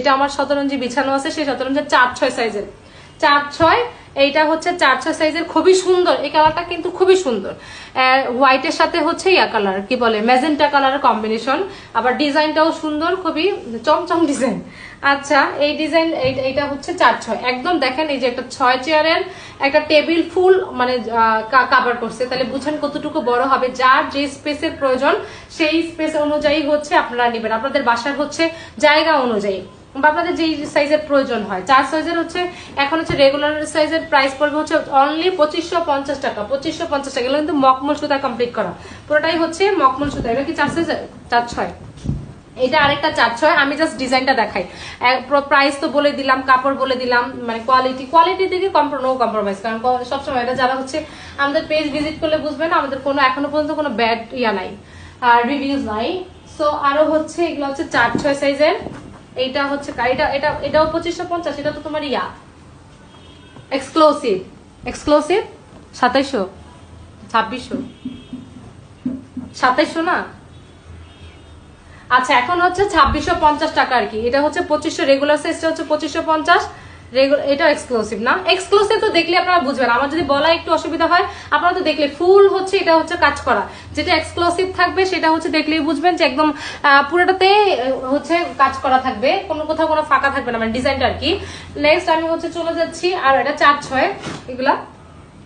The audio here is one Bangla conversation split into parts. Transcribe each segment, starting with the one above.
এটা আমার শতরঞ্জি বিছানো আছে, সেই শতরঞ্জের চার ছয় সাইজের। চার ছয়, এইটা হচ্ছে চার ছয় সাইজের খুবই সুন্দর। এই কালারটা কিন্তু খুবই সুন্দর। হোয়াইটের সাথে হচ্ছে ইয়া কালার, কি বলে ম্যাজেন্টা কালারের কম্বিনেশন আবার ডিজাইনটাও সুন্দর, খুবই চমচম ডিজাইন। আচ্ছা এই ডিজাইন এইটা হচ্ছে চার ছয়। একদম দেখেন এই যে একটা ছয় চেয়ারের একটা টেবিল ফুল মানে কাভার করছে। তাহলে বুঝেন কতটুকু বড় হবে। যার যে স্পেসের প্রয়োজন, সেই স্পেস অনুযায়ী হচ্ছে আপনারা নেবেন। আপনাদের বাসার হচ্ছে জায়গা অনুযায়ী। আপনাদের যেই সাইজের প্রয়োজন হয়। চার সাইজের হচ্ছে, এখন হচ্ছে রেগুলার সাইজের প্রাইস পড়বে হচ্ছে অনলি পঁচিশশো পঞ্চাশ টাকা। পঁচিশশো পঞ্চাশ টাকা। এগুলো কিন্তু মকমল সুতা কমপ্লিট করা। পুরোটাই হচ্ছে মকমল সুতা। এটা কি চার সাইজের চার ছয়। এটা আরেকটা চার ছয়। আমি জাস্ট ডিজাইনটা দেখাই। প্রাইস তো বলে দিলাম, কাপড় বলে দিলাম মানে কোয়ালিটি কোয়ালিটি দিকে নো কম্প্রোমাইজ কারণ সবসময় এটা যারা হচ্ছে আমাদের পেজ ভিজিট করলে বুঝবেন আমাদের কোনো, এখনও পর্যন্ত কোনো ব্যাড ইয়া নাই, আর রিভিউজ নাই। সো আরও হচ্ছে এগুলো হচ্ছে চার ছয় সাইজের এইটা হচ্ছে এটা এটা এটাও পঁচিশশো পঞ্চাশ, এটা তো তোমার ইয়া। এক্সক্লুসিভ এক্সক্লুসিভ সাতাইশো ছাব্বিশশো? সাতাইশো না? আচ্ছা এখন হচ্ছে ছাব্বিশশো পঞ্চাশ টাকা আর কি। এটা হচ্ছে পঁচিশশো রেগুলার সাইজটা হচ্ছে পঁচিশশো পঞ্চাশ। এটা এক্সক্লুসিভ না। এক্সক্লুসিভ তো দেখলে আপনারা বুঝবেন। আমার যদি বলা একটু অসুবিধা হয়, আপনারা তো দেখলে ফুল হচ্ছে, এটা হচ্ছে কাজ করা। যেটা এক্সক্লুসিভ থাকবে, সেটা হচ্ছে দেখলেই বুঝবেন যে একদম পুরোটাতে হচ্ছে কাজ করা থাকবে। কোনো কোথাও কোনো ফাঁকা থাকবে না মানে ডিজাইনটা আর কি। নেক্সট আমি হচ্ছে চলে যাচ্ছি, আর এটা চার ছয়, এগুলা,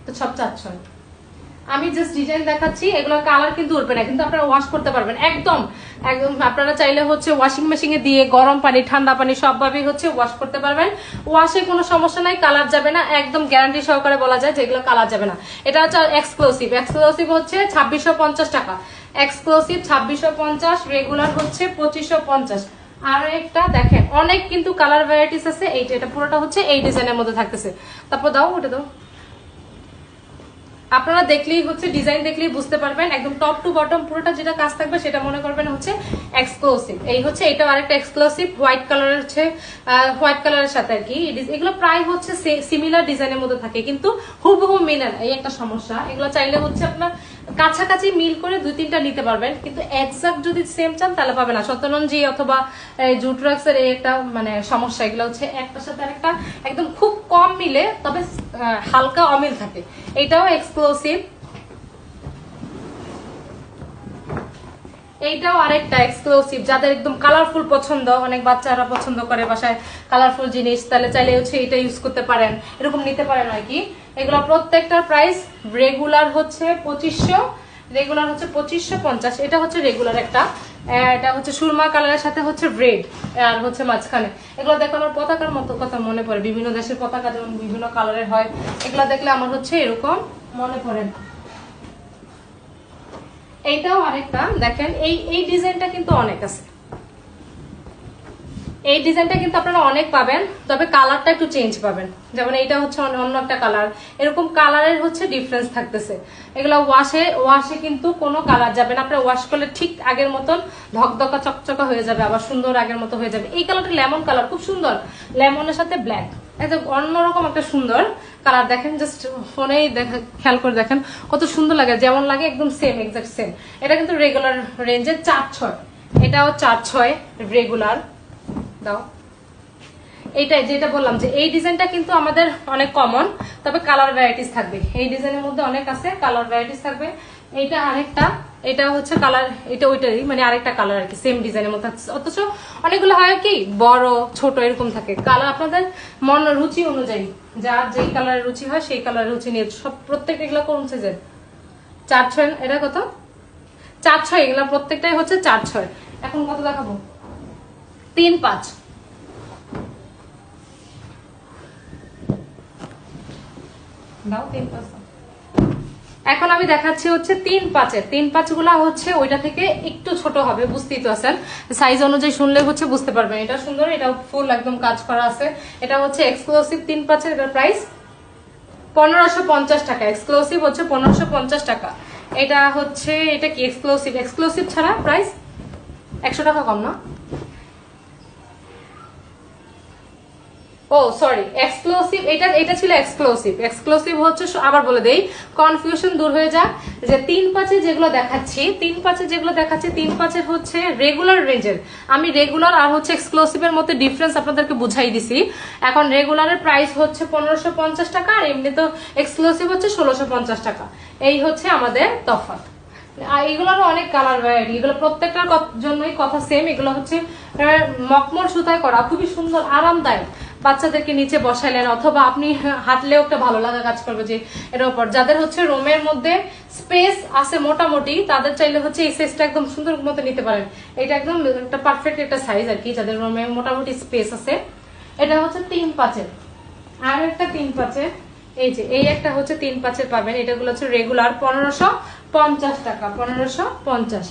তো সব চার ছয়। আমি জাস্ট ডিজাইন দেখাচ্ছি এগুলো কালার কিন্তু উঠবে না, কিন্তু আপনারা ওয়াশ করতে পারবেন। একদম একদম, আপনারা চাইলে হচ্ছে ওয়াশিং মেশিনে দিয়ে গরম পানি, ঠান্ডা পানি সবভাবেই হচ্ছে ওয়াশ করতে পারবেন। ওয়াশে কোনো সমস্যা নাই কালার যাবে না, একদম গ্যারান্টি সহকারে বলা যায় যে এগুলো কালার যাবে না। এটা হচ্ছে এক্সক্লুসিভ এক্সক্লুসিভ হচ্ছে ছাব্বিশশো টাকা। এক্সক্লুসিভ ছাব্বিশশো রেগুলার হচ্ছে পঁচিশশো আর একটা দেখেন, অনেক কিন্তু কালার ভ্যারাইটিস আছে, এইটা, এটা পুরোটা হচ্ছে এই ডিজাইনের মধ্যে থাকতেছে। তারপর দাও, ওটা দাও। আপনারা দেখলেই হচ্ছে ডিজাইন দেখলেই বুঝতে পারবেন, একদম টপ টু বটম পুরোটা যেটা কাজ থাকবে সেটা মনে করবেন হচ্ছে এক্সক্লুসিভ এই হচ্ছে এটা আরেকটা এক্সক্লুসিভ হোয়াইট কালারের হচ্ছে হোয়াইট কালারের সাথে আর কি। এগুলো প্রায় হচ্ছে সিমিলার ডিজাইনের মধ্যে থাকে, কিন্তু হুবহু মিলে না, এই একটা সমস্যা। এগুলো চাইলে হচ্ছে আপনার কাছাকাছি মিল করে দুই তিনটা নিতে পারবেন, কিন্তু একজাক্ট যদি সেম চান, তাহলে পাবে না। শতরঞ্জি অথবা জুট্রাক্স এর এই একটা মানে সমস্যা। এগুলো হচ্ছে একটার সাথে আরেকটা, একদম খুব কম মিলে, তবে হালকা অমিল থাকে। এটাও এক্সক্লুসিভ এইটাও আরেকটা এক্সক্লুসিভ যাদের একদম কালারফুল পছন্দ, অনেক বাচ্চারা পছন্দ করে বাসায় কালারফুল জিনিস, তাহলে চাইলে হচ্ছে এটা ইউজ করতে পারেন। এরকম নিতে পারেন আর কি। এগুলো প্রত্যেকটার প্রাইস রেগুলার হচ্ছে পঁচিশশো রেগুলার হচ্ছে পঁচিশশো পঞ্চাশ। এটা হচ্ছে রেগুলার একটা এটা হচ্ছে সুরমা কালারের সাথে হচ্ছে রেড আর হচ্ছে মাঝখানে। এগুলো দেখলে আমার পতাকার মতো কথা মনে পড়ে। বিভিন্ন দেশের পতাকা যেমন বিভিন্ন কালারের হয়, এগুলো দেখলে আমার হচ্ছে এরকম মনে পড়ে এইটাও আরেকটা। দেখেন, এই এই ডিজাইনটা কিন্তু অনেক আছে। এই ডিজাইনটা কিন্তু আপনারা অনেক পাবেন, তবে কালারটা একটু চেঞ্জ পাবেন। যেমন এইটা হচ্ছে অন্য একটা কালার। এরকম কালারের হচ্ছে ডিফারেন্স থাকতেছে। এগুলো ওয়াশে ওয়াশে কিন্তু কোনো কালার যাবে না। আপনারা ওয়াশ করলে ঠিক আগের মতন ধকধকা, চকচকা হয়ে যাবে, আবার সুন্দর আগের মতো হয়ে যাবে। এই কালারটা লেমন কালার, খুব সুন্দর। লেমনের সাথে ব্ল্যাক একদম অন্যরকম একটা সুন্দর কালার দেখেন জাস্ট ফোনেই দেখা খেয়াল করে দেখেন। কত সুন্দর লাগে, যেমন লাগে একদম সেম এক্সাক্ট সেম এটা কিন্তু রেগুলার রেঞ্জের চার ছয়। এটাও চার ছয় রেগুলার দাও। এইটাই যেটা বললাম যে এই ডিজাইনটা কিন্তু আমাদের অনেক কমন তবে কালার ভ্যারাইটিস থাকবে। এই ডিজাইনের মধ্যে অনেক আছে কালার ভ্যারাইটিস থাকবে। এইটা আরেকটা, এটা হচ্ছে কালার এটা ওইটারই মানে আরেকটা কালার আর কি সেম ডিজাইনের মধ্যে। অথচ অনেকগুলো হয় কি, বড়, ছোট, এরকম থাকে। কালার আপনাদের মন রুচি অনুযায়ী, যার যেই কালারের রুচি হয়, সেই কালারের রুচি নিয়ে সব প্রত্যেকটা এগুলো কোন সাইজের চার ছয়, এটা কত? চার ছয়, এগুলো প্রত্যেকটাই হচ্ছে চার ছয়। এখন কত দেখাবো? তিন পাঁচ। এখন আমি দেখাচ্ছি হচ্ছে তিন পাঁচের। তিন পাঁচগুলা হচ্ছে ওইটা থেকে একটু ছোট হবে, বুঝতেই তো আছেন? সাইজ অনুযায়ী শুনলে হচ্ছে বুঝতে পারবেন। এটা সুন্দর, এটা ফুল একদম কাজ করা আছে। এটা হচ্ছে এক্সক্লুসিভ তিন পাঁচের এটার প্রাইস পনেরোশো পঞ্চাশ টাকা। এক্সক্লুসিভ হচ্ছে পনেরোশো পঞ্চাশ টাকা। এটা হচ্ছে, এটা কি এক্সক্লুসিভ এক্সক্লুসিভ ছাড়া প্রাইস একশো টাকা কম না? ও সরি এক্সক্লুসিভ এটা এটা ছিল এক্সক্লুসিভ এক্সক্লুসিভ হচ্ছে আবার বলে দেই কনফিউশন দূর হয়ে যাক যে তিন পাঁচে যেগুলো দেখাচ্ছি তিন পাঁচে যেগুলো দেখাচ্ছি তিন পাঁচের হচ্ছে রেগুলার রেঞ্জের আমি রেগুলার আর হচ্ছে এক্সক্লুসিভের মধ্যে ডিফারেন্স আপনাদেরকে বুঝাই দিছি। এখন রেগুলারের প্রাইস হচ্ছে পনেরোশো পঞ্চাশ টাকা আর এমনি তো এক্সক্লুসিভ হচ্ছে ষোলোশো পঞ্চাশ টাকা। এই হচ্ছে আমাদের তফাৎ। আর অনেক কালার ভ্যারাইটি এগুলো প্রত্যেকটার জন্যই কথা সেম এগুলো হচ্ছে আহ, মকমল সুতায় করা খুবই সুন্দর আরামদায়ক। বাচ্চাদেরকে নিচে বসাইলেন, অথবা আপনি হাঁটলেও একটা ভালো লাগা কাজ করবে যে এর উপর। যাদের হচ্ছে রোমের মধ্যে স্পেস আছে মোটামুটি, তাদের চাইলে হচ্ছে এই সাইজটা একদম সুন্দর মতো নিতে পারেন। এটা একদম একটা পারফেক্ট একটা সাইজ আর কি, যাদের রোমে মোটামুটি স্পেস আছে। এটা হচ্ছে তিন পাঁচের আর একটা তিন পাঁচের এই যে, এই একটা হচ্ছে তিন পাঁচের পাবেন। এটাগুলো হচ্ছে রেগুলার পনেরোশো পঞ্চাশ টাকা, পনেরোশো পঞ্চাশ।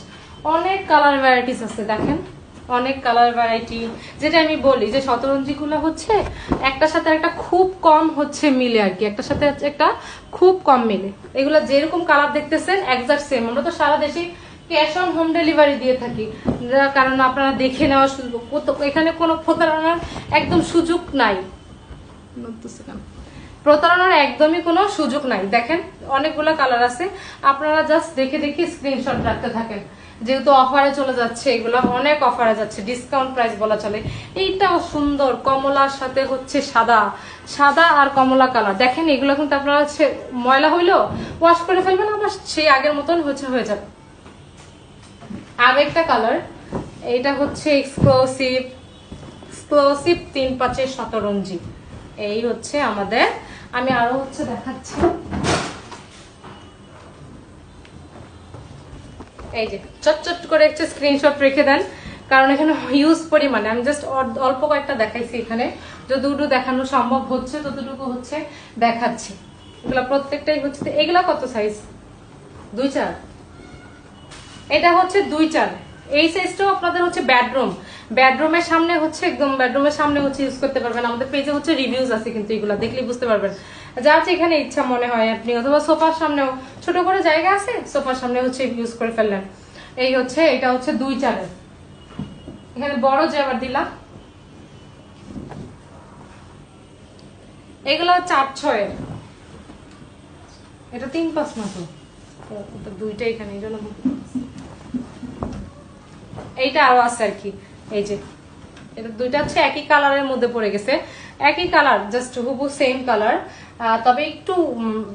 অনেক কালার ভ্যারাইটিস আছে, দেখেন। অনেক কালার ভ্যারাইটি যেটা আমি বলি যে শতরঞ্জি গুলো হচ্ছে একটার সাথে একটা খুব কম হচ্ছে মিলে আর কি একটার সাথে একটা খুব কম মিলে। এগুলো যেরকম কালার দেখতেছেন একজাক্ট সেম আমরা তো সারা দেশে ক্যাশ অন হোম ডেলিভারি দিয়ে থাকি। কারণ আপনারা দেখে নেওয়া সুযোগ কত- এখানে কোনো প্রতারণার একদম সুযোগ নাই। প্রতারণার একদমই কোনো সুযোগ নাই। দেখেন অনেকগুলো কালার আছে। আপনারা জাস্ট দেখে দেখে স্ক্রিনশট রাখতে থাকেন। যেহেতু অফারে চলে যাচ্ছে, এগুলো অনেক অফারে যাচ্ছে ডিসকাউন্ট প্রাইস বলা চলে। এইটাও সুন্দর, কমলার সাথে হচ্ছে সাদা। সাদা আর কমলা কালার দেখেন, এগুলো কিন্তু আপনারা হচ্ছে ময়লা হইলেও ওয়াশ করে ফেলবেন, আবার সেই আগের মতন হচ্ছে হয়ে যাবে। আর একটা কালার এইটা হচ্ছে এক্সক্লুসিভ এক্সক্লুসিভ তিন পাঁচের শতরঞ্জি এই হচ্ছে আমাদের, আমি আরও হচ্ছে দেখাচ্ছি। এই যে, চট চট করে একটা স্ক্রিনশট রেখে দেন। কারণ এখানে হিউজ পরিমাণে, আমি জাস্ট অল্প কয়েকটা দেখাইছি এখানে। যতটুকু দেখানো সম্ভব হচ্ছে, ততটুকু হচ্ছে দেখাচ্ছি। এগুলা প্রত্যেকটাই হচ্ছে এগুলা কত সাইজ দুই চার? এটা হচ্ছে দুই চার। এই সাইজটাও আপনাদের হচ্ছে বেডরুম বেডরুমের সামনে হচ্ছে একদম বেডরুমের সামনে হচ্ছে ইউজ করতে পারবেন। আমাদের পেজে হচ্ছে রিভিউজ আছে কিন্তু এগুলো দেখলে বুঝতে পারবেন। যার যেখানে ইচ্ছা মনে হয় আপনি অথবা সোফার সামনেও, ছোট করে জায়গা আছে? সোফার সামনে হচ্ছে ইউজ করে ফেললেন। এই হচ্ছে, এটা হচ্ছে দুই চারের এখানে বড় যে আবার দিলাম। এগুলো চার ছয়ের। এটা তিন, পাঁচ মতো। দুইটা এখানে, এই জন্য এইটা আরও আছে আর কি। এই যে, এটা দুইটা হচ্ছে একই কালারের মধ্যে পড়ে গেছে। একই কালার জাস্ট হুবু সেম কালার তবে একটু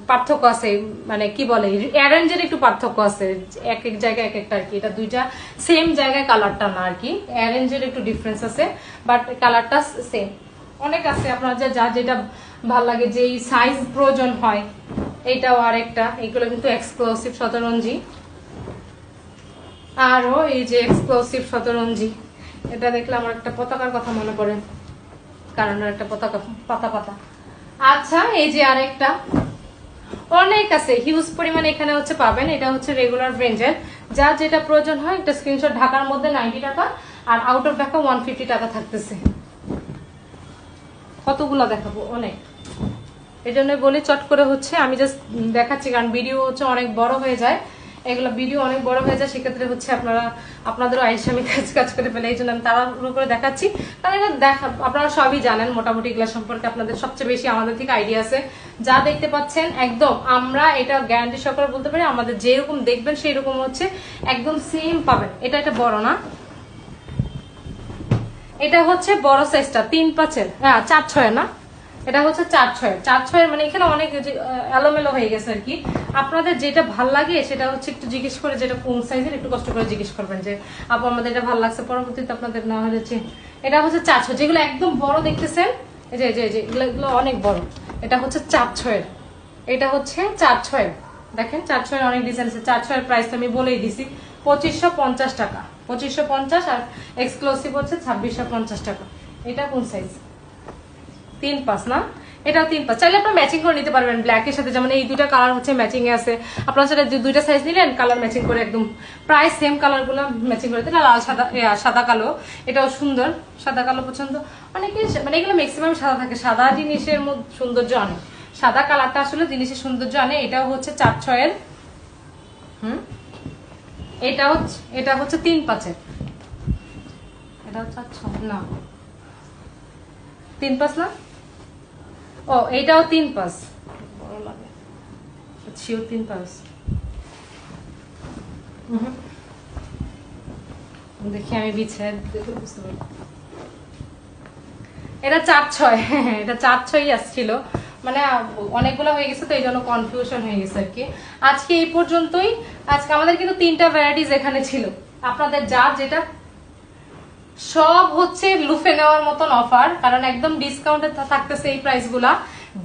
পার্থক্য আছে মানে কি বলে অ্যারেঞ্জের একটু পার্থক্য আছে, এক এক জায়গায় এক একটা আর কি। এটা দুইটা সেম জায়গায় কালারটা না আর কি। অ্যারেঞ্জের একটু ডিফারেন্স আছে বাট কালারটা সেম অনেক আছে, আপনার যা যা যেটা ভালো লাগে, যেই সাইজ প্রয়োজন হয় এইটাও আরেকটা এগুলো কিন্তু এক্সক্লুসিভ শতরঞ্জি। আরও এই যে এক্সক্লুসিভ শতরঞ্জি, এটা দেখলে আমার একটা পতাকার কথা মনে পড়ে। কারণ একটা পতাকা, পাতা পাতা। আচ্ছা এই যে আরেকটা। অনেক আছে হিউজ পরিমাণে এখানে হচ্ছে পাবেন। এটা হচ্ছে রেগুলার রেঞ্জের যা যেটা প্রয়োজন হয়, একটা স্ক্রিনশট ঢাকার মধ্যে নাইনটি টাকা, আর out of Dhaka one fifty টাকা থাকতেছে। কতগুলো দেখাবো? অনেক। এই জন্য বলি চট করে হচ্ছে, আমি জাস্ট দেখাচ্ছি, কারণ ভিডিও হচ্ছে অনেক বড় হয়ে যায়। এগুলো ভিডিও অনেক বড় হয়ে যায়, সেক্ষেত্রে হচ্ছে আপনারা, আপনাদেরও আইসামি কাজ কাজ করে ফেলে এই জন্য আমি তাড়াহুড়ো করে দেখাচ্ছি। কারণ এটা দেখা, আপনারা সবই জানেন মোটামুটি এগুলো সম্পর্কে, আপনাদের সবচেয়ে বেশি আমাদের থেকে আইডিয়া আছে। যা দেখতে পাচ্ছেন, একদম আমরা এটা গ্যারান্টি সহকারে বলতে পারি, আমাদের যেরকম দেখবেন সেই রকম হচ্ছে, একদম সেম পাবেন। এটা একটা বড় না? এটা হচ্ছে বড় সাইজটা তিন পাঁচের হ্যাঁ চার ছয় না? এটা হচ্ছে চার ছয়। চার ছয়ের মানে এখানে অনেক এলোমেলো হয়ে গেছে আর কি। আপনাদের যেটা ভালো লাগে, সেটা হচ্ছে একটু জিজ্ঞেস করে যেটা কোন সাইজের একটু কষ্ট করে জিজ্ঞেস করবেন যে, আপু, আমাদের এটা ভালো লাগছে, পরবর্তীতে আপনাদের না হয়েছে এটা হচ্ছে চার ছয়। যেগুলো একদম বড় দেখতেছেন, এই যে যে যে, এগুলো অনেক বড়। এটা হচ্ছে চার ছয়ের। এটা হচ্ছে চার ছয়ের। দেখেন, চার ছয়ের অনেক ডিজাইন আছে। চার ছয়ের প্রাইস আমি বলেই দিছি, পঁচিশশো পঞ্চাশ টাকা। পঁচিশশো পঞ্চাশ আর এক্সক্লুসিভ হচ্ছে ছাব্বিশশো পঞ্চাশ টাকা। এটা কোন সাইজ তিন পাঁচ, না? এটাও তিন পাঁচ। চাইলে আপনার ম্যাচিং করে নিতে পারবেন ব্ল্যাকের সাথে। যেমন এই দুইটা কালার হচ্ছে ম্যাচিং এ আছে। আপনার যে দুইটা সাইজ নিলেন কালার ম্যাচিং করে একদম প্রায় সেম কালারগুলো ম্যাচিং করে দিলেন। লাল, সাদা সাদা, কালো। এটাও সুন্দর। সাদা, কালো পছন্দ। অনেকে মানে এগুলো ম্যাক্সিমাম সাদা থাকে। সাদা জিনিসের মধ্যে সৌন্দর্য আনে। সাদা কালারটা আসলে জিনিসের সৌন্দর্য আনে। এটাও হচ্ছে চার ছয়ের। হুম? এটা হচ্ছে এটা হচ্ছে তিন পাঁচের। এটা হচ্ছে না। তিন পাঁচ, না? ও এইটাও তিন লাগে। শিও তিন উহুম। দেখি আমি বিছায় দেখে বুঝতে পারি এটা চার ছয় এটা চার ছয় আসছিল। মানে অনেকগুলো হয়ে গেছে তো এই জন্য কনফিউশন হয়ে গেছে আর কি আজকে এই পর্যন্তই। আজকে আমাদের কিন্তু তিনটা ভ্যারাইটিস এখানে ছিল। আপনাদের যা যেটা সব হচ্ছে লুফে নেওয়ার মতন অফার কারণ একদম ডিসকাউন্টে থাকতেছে এই প্রাইসগুলা।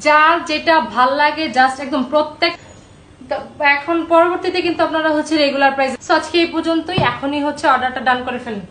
যার যেটা ভালো লাগে জাস্ট একদম প্রত্যেক এখন পরবর্তীতে কিন্তু আপনারা হচ্ছে রেগুলার প্রাইস আজকে এই পর্যন্তই, এখনই হচ্ছে অর্ডারটা ডান করে ফেলেন।